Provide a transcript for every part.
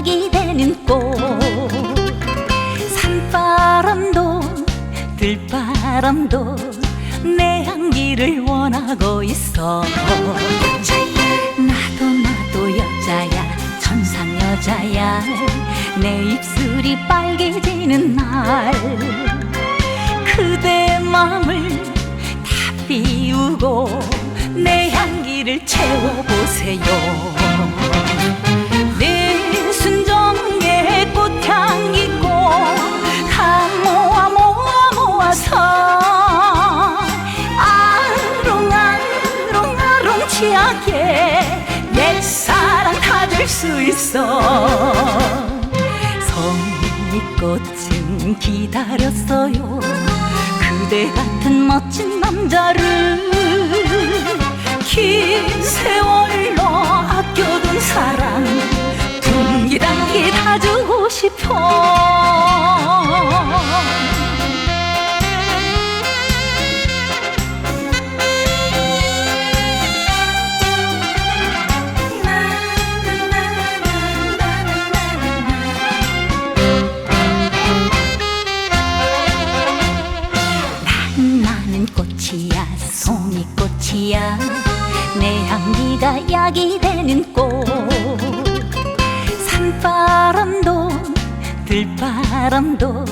싹이 되는 꽃. 산바람도 들바람도 내 향기를 원하고 있어. 나도 나도 여자야 천상 여자야. 내 입술이 빨개지는 날. 그대 마음을 다 비우고 내 향기를 채워보세요. 수 있어. 성미꽃은 기다렸어요. 그대 같은 멋진 남자를 긴 세월로 아껴둔 사랑. 둥기단기 다 주고 싶어 내 향기가 약이 되는 꽃. 산바람도 들바람도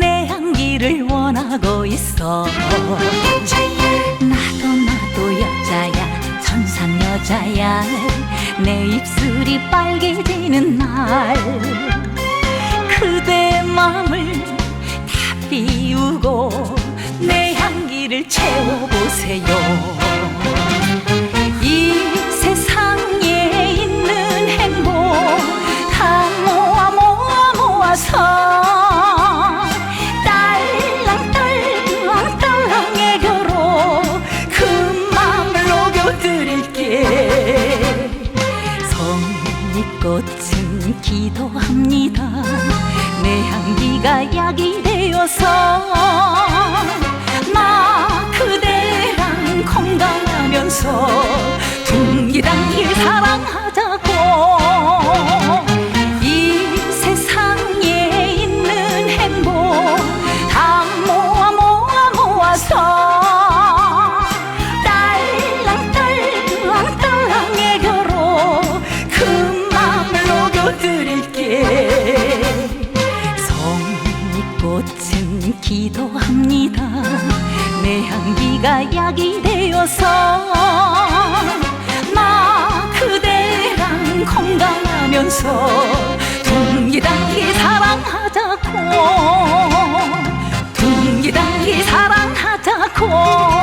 내 향기를 원하고 있어. 나도 나도 여자야 천상 여자야. 내 입술이 빨개지는 날. 그대 맘을 다 비우고 내 향기를 채워보세요 기도합니다. 내 향기가 약이 되어서 봄의 향기가 약이 되어서 나 그대랑 건강하면서 둥기당기 사랑하자고. 둥기당기 사랑하자고.